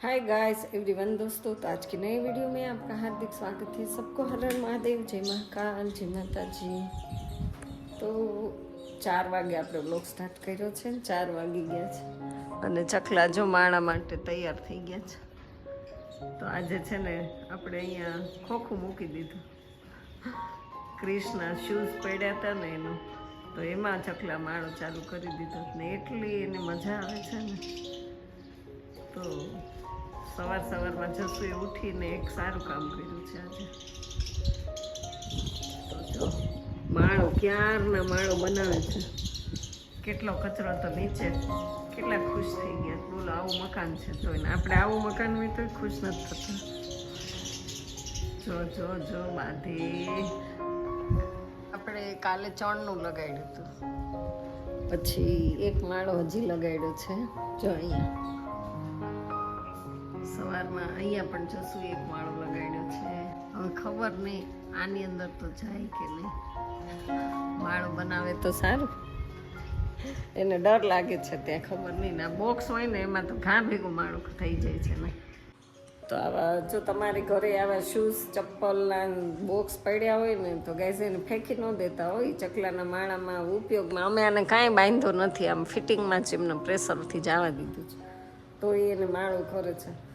Hi guys everyone दोस्तों तो आज की नई वीडियो में आपका हार्दिक स्वागत है सबको हर हर महादेव जय महाकाल જય માતાજી તો ચાર વાગે આપણે બ્લોગ સ્ટાર્ટ કર્યો છે ને ચાર વાગી ગયા છે અને ચકલા જો માણા માટે તૈયાર થઈ ગયા છે તો આજે છે ને આપણે અહીંયા ખોખું મૂકી દીધું ક્રિષ્ના શૂઝ પડ્યા હતા ને એનું તો એમાં ચકલા માળો ચાલુ કરી દીધો ને એટલી એને મજા આવે છે ને તો સવાર સવારમાં જસુએ ઉઠીને એક સારું કામ કર્યું છે આજે. જો માળો ક્યારના માળો બનાવે છે? કેટલો કચરો તો નીચે. કેટલા ખુશ થઈ ગયા. બોલો આવું મકાન છે તો આપણે આવું મકાન હોય તો ખુશ નથી થતા. જો જો જો બાધી. આપણે કાલે ચણનું લગાડ્યું હતું. પછી એક માળો હજી લગાડ્યો છે. જો અહીંયા. સવારમાં અહીંયા પણ જસું એક માળો લગાડ્યો છે. હવે ખબર નહીં આની અંદર તો જાય કે નહીં. માળો બનાવે તો સારું. એને ડર લાગે છે ત્યાં ખબર નહીં. ને બોક્સ હોય ને એમાં તો ઘા ભેગું માળું થઈ જાય છે ને. તો આવા જો તમારી ઘરે આવા શૂઝ ચપ્પલના બોક્સ પડ્યા હોય ને તો ગેસ એને ફેંકી ન દેતા હોય. ચકલાના માળામાં ઉપયોગમાં અમે આને કાંઈ બાંધ્યો નથી. આમ ફિટિંગમાં જ એમને પ્રેશરથી જવા દીધું છે. તો એને માળું કરે છે.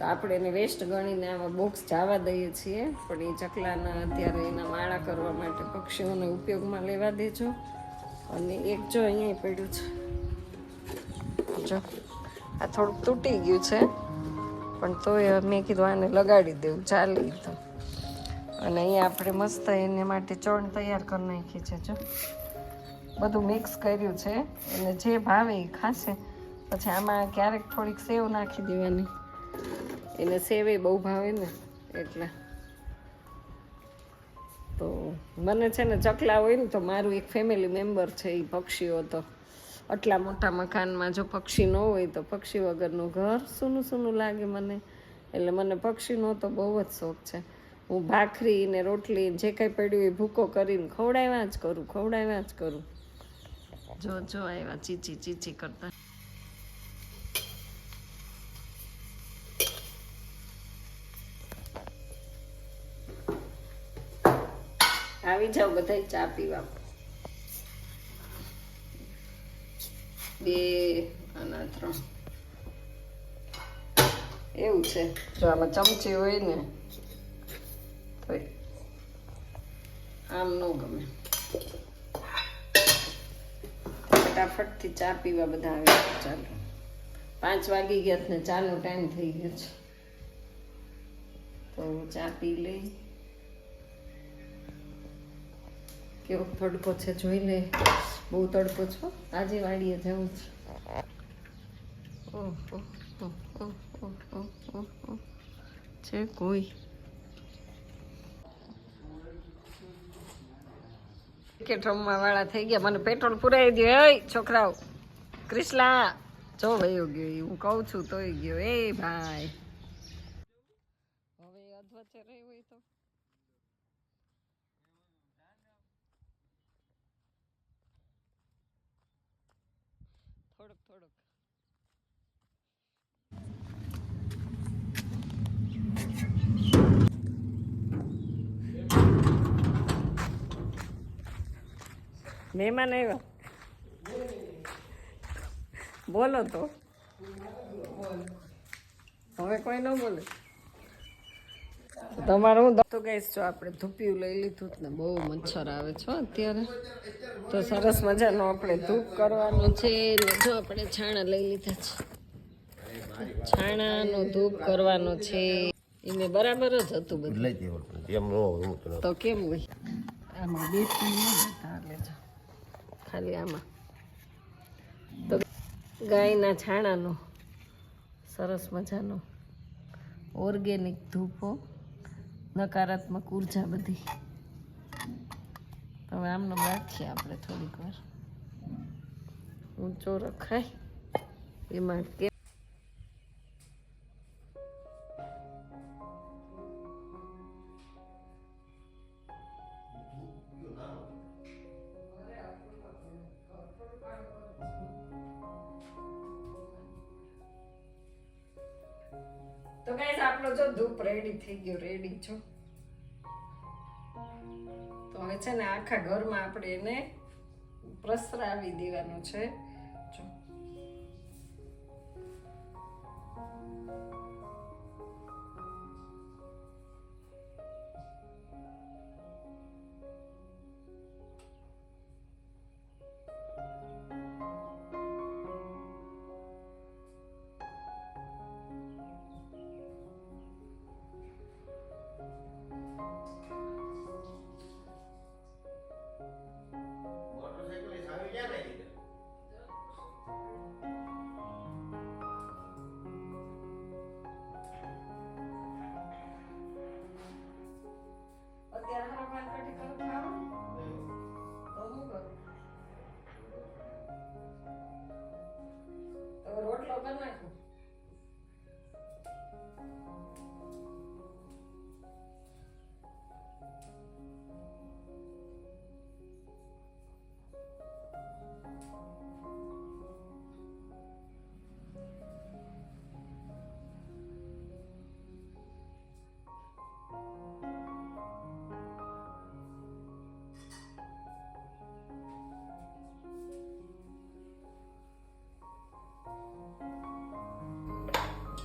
તો આપણે એને વેસ્ટ ગણીને આવા બોક્સ જવા દઈએ છીએ. પણ એ ચકલાના અત્યારે એના માળા કરવા માટે પક્ષીઓને ઉપયોગમાં લેવા દેજો અને એક જો અહીંયા પડ્યું છે. જો, આ થોડુંક તૂટી ગયું છે. પણ તોય મેં કીધું આને લગાડી દેવું, ચાલે તો અને અહીંયા આપણે મસ્ત એને માટે ચણ તૈયાર કરી નાખી છે, જો. બધું મિક્સ કર્યું છે. એને જે ભાવે એ ખાશે. પછી આમાં ક્યારેક થોડીક સેવ નાખી દેવાની. એને સેવે બહુ ભાવે ને, એટલે. તો મને છે ને ચકલા હોય ને તો મારું એક ફેમિલી મેમ્બર છે એ પક્ષીઓ તો. આટલા મોટા મકાનમાં જો પક્ષી ન હોય તો પક્ષી વગરનું ઘર સૂનું સૂનું લાગે મને. એટલે મને પક્ષીનો તો બહુ જ શોખ છે. હું ભાખરી ને રોટલી જે કંઈ પડ્યું એ ભૂકો કરીને ખવડાવ્યા જ કરું, ખવડાવ્યા જ કરું. જો જો આવ્યા ચીચી ચીચી કરતા. આવી જાઓ બધા ચા પીવા. બે અને ત્રણ. એવું છે. જો આમાં ચમચી હોય ને તો આમ ન ગમે. ફટાફટથી ચા પીવા બધા આવે ચાલો. પાંચ વાગી ગયા ને ચાનો ટાઈમ થઈ ગયો છે. તો ચા પી લઈ. કેવો તડકો છે જોઈ લે બહુ તડકો છો? આજે વાડીએ જવું છે. છે કોઈ? ક્રિકેટ રમવા વાળા થઈ ગયા. મને પેટ્રોલ પુરાઈ દો એ છોકરાઓ ક્રિષ્લા જો વયો ગયો. હું કહું છું તોય ગયો. એ ભાઈ. હવે અધવચ્ચે રહ્યું હોય તો મહેમાન આવ્યા. બોલો તો. હવે કોઈ ન બોલે. તમારું હું તો કહીશ જો આપણે ધૂપિયું લઈ લીધું ને બહુ મચ્છર આવે છે અત્યારે. તો સરસ મજાનો આપણે ધૂપ કરવાનું છે ને જો આપણે છાણા લઈ લીધા છે. છાણાનો ધૂપ કરવાનો છે. એને બરાબર જ હતું બધું. તો કેમ હોય? આમાં બેસી ખાલી આમાં. તો ગાયના છાણાનો, સરસ મજાનો ઓર્ગેનિક ધૂપો, નકારાત્મક ઊર્જા બધી. હવે આમનો રાખીએ આપણે થોડીક વાર. ઊંચો રખાય એમાં રેડી થઈ ગયો રેડી છો? તો હવે છે ને આખા ઘરમાં આપણે એને પ્રસરાવી દેવાનું છે.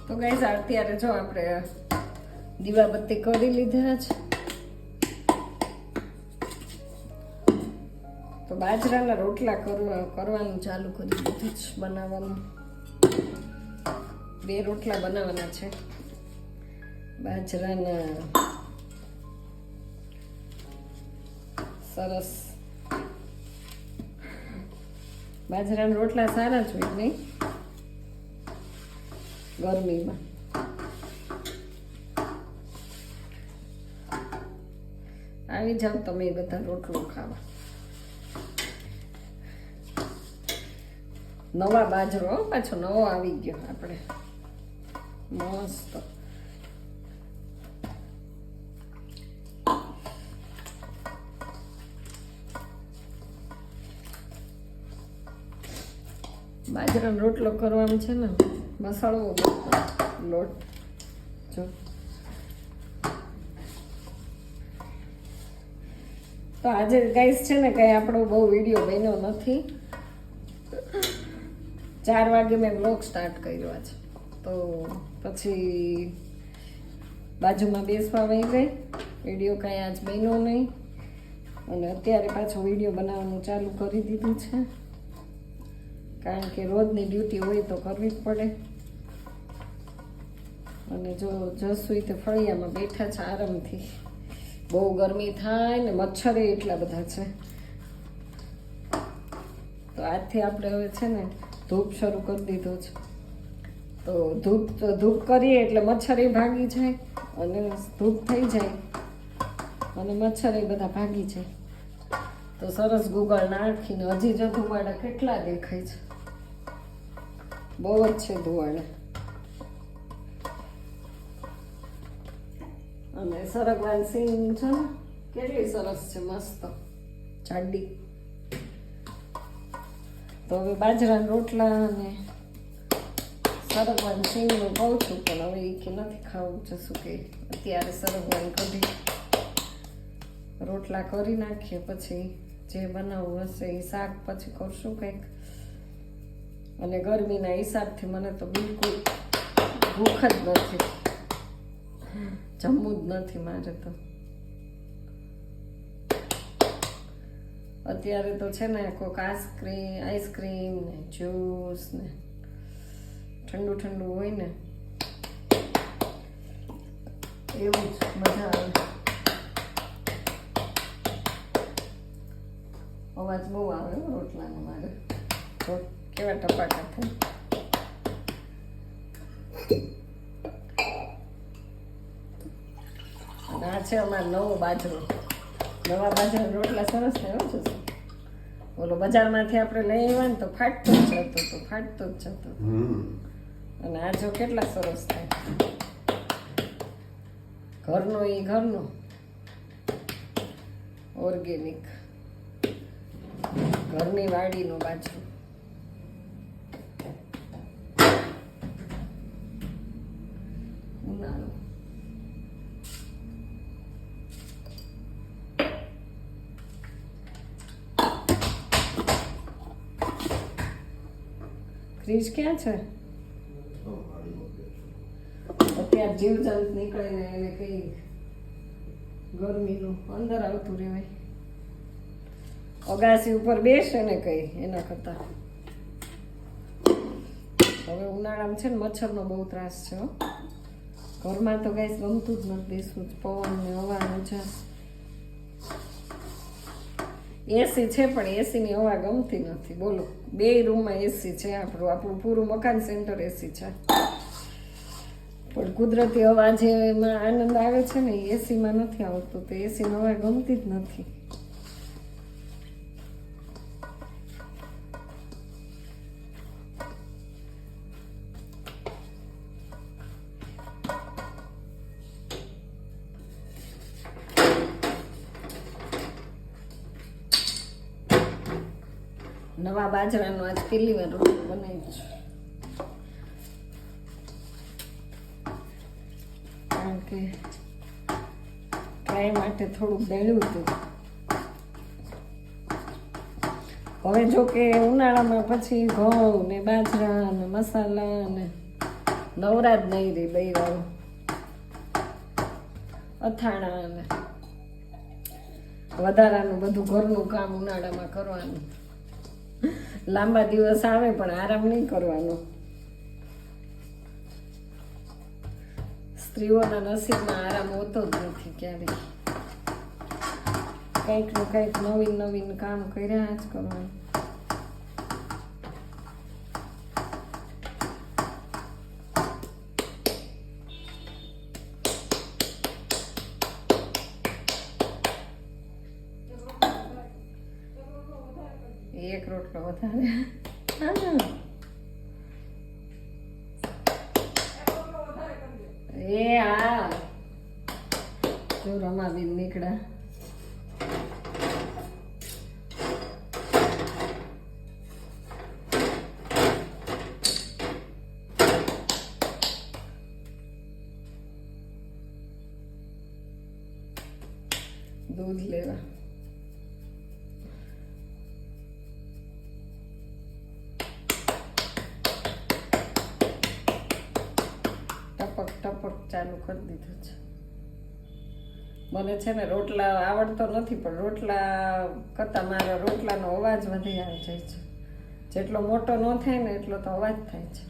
તો ગાઈસ અત્યારે જો આપણે દીવાબત્તી કરી લીધા છે. તો બાજરાના રોટલા કરવા, કરવાનું ચાલુ કરી દીધું છે બનાવવાનું. બે રોટલા બનાવવાના છે. બાજરાના સરસ. બાજરાના રોટલા સારા જ હોય નહીં? ગરમીમાં. આવી જાવ તમે બધા રોટલો ખાવા. નવા બાજરો પાછો નવો આવી ગયો આપણે. મસ્ત. બાજરાનો રોટલો કરવાનો છે ને. મસાલો લોટ. જો. તો આજે ગાઈસ છે ને કઈ આપણો બહુ વીડિયો બન્યો નથી. ચાર વાગે મેં બ્લોગ સ્ટાર્ટ કર્યો આજે. તો પછી બાજુમાં બેસવા વહી ગઈ. વીડિયો કાંઈ આજ બન્યો નહીં. અને અત્યારે પાછો વીડિયો બનાવવાનું ચાલુ કરી દીધું છે. કારણ કે રોજની ડ્યુટી હોય તો કરવી જ પડે. અને જો જસુઈ તો ફળિયામાં બેઠા છે આરામથી. બહુ ગરમી થાય ને મચ્છરે એટલા બધા છે. તો આજથી આપણે હવે છે ને ધૂપ શરૂ કરી દીધો છે. તો ધૂપ ધૂપ કરીએ એટલે મચ્છર એ ભાગી જાય અને ધૂપ થઈ જાય અને મચ્છર એ બધા ભાગી જાય. તો સરસ ગુગળ નાખીને હજી જો ધુવાડા કેટલા દેખાય છે. બહુ જ છે ધોવાણ અને સરગવાન સિંગ છે ને કેટલી સરસ છે મસ્ત જાડી તો હવે બાજરાના રોટલા અને સરગવાન સિંગનું કહું છું પણ હવે એ કે નથી ખાવું છે શું કે અત્યારે સરગવાન કઢી રોટલા કરી નાખીએ પછી જે બનાવવું હશે એ શાક પછી કરશું કંઈક અને ગરમીના હિસાબથી મને તો બિલકુલ ભૂખ જ નથી. જમવું જ નથી મારે તો. અત્યારે તો છે ને કોઈક આઈસ્ક્રીમ આઈસ્ક્રીમ ને જ્યુસ ને ઠંડુ ઠંડુ હોય ને એવું જ મજા આવે. અવાજ બહુ આવે રોટલાનો મારે. તો કેવા ટપાકા થાય અને આ છે અમારો નવો બાજરો. નવા બાજરાના રોટલા સરસ થયો છે ઓલો બજારમાંથી આપણે લઈ આવ્યા ને તો ફાટતો જ જતો તો ફાટતો જ જતો. અને આ જો કેટલા સરસ થાય. ઘરનો એ ઘરનો. ઓર્ગેનિક ઘરની વાડીનો બાજરો. ફ્રીજ ક્યાં છે? અત્યારે જીવજંત નીકળે ને એને કઈ ગરમીનું અંદર આવતું રહેવાય. અગાસી ઉપર બેસે ને કઈ એના કરતા. હવે ઉનાળામાં છે ને મચ્છરનો બહુ ત્રાસ છે. ઘરમાં તો ગાઈસ ગમતું જ નથી બેસવું પવન ને હવા મજા. એસી છે પણ એસીની હવા ગમતી નથી. બોલો. બે રૂમમાં એસી છે આપણું. આપણું પૂરું મકાન સેન્ટર એસી છે. પણ કુદરતી હવા જે એમાં આનંદ આવે છે ને એસીમાં નથી આવતું. તો એસીની હવા ગમતી જ નથી. બાજરાનો આજ પહેલી વાર રોટલો બનાવી છે. કારણ કે ટ્રાય માટે થોડુંક દળ્યું હતું. હવે જો કે ઉનાળામાં પછી ઘઉં ને બાજરા ને મસાલા ને નવરા જ નહીં રહી બૈરાઓ. અથાણા ને વધારાનું બધું ઘરનું કામ ઉનાળામાં કરવાનું. લાંબા દિવસ આવે પણ આરામ નહીં કરવાનો. સ્ત્રીઓના નસીબમાં આરામ હોતો જ નથી ક્યારેય. કંઈકનું કંઈક નવીન નવીન કામ કર્યા જ કરવાનું. એક રોટલો વધારે. એ હા જો રમાબીન નીકળ્યા. દૂધ લેવા. ચાલુ કરી દીધું છે. મને છે ને રોટલા આવડતો નથી, પણ રોટલા કરતાં મારા રોટલાનો અવાજ વધી આવી જાય છે. જેટલો મોટો ન થાય ને એટલો તો અવાજ થાય છે.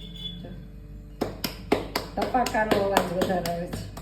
ટપાકાનો અવાજ વધારે આવે છે.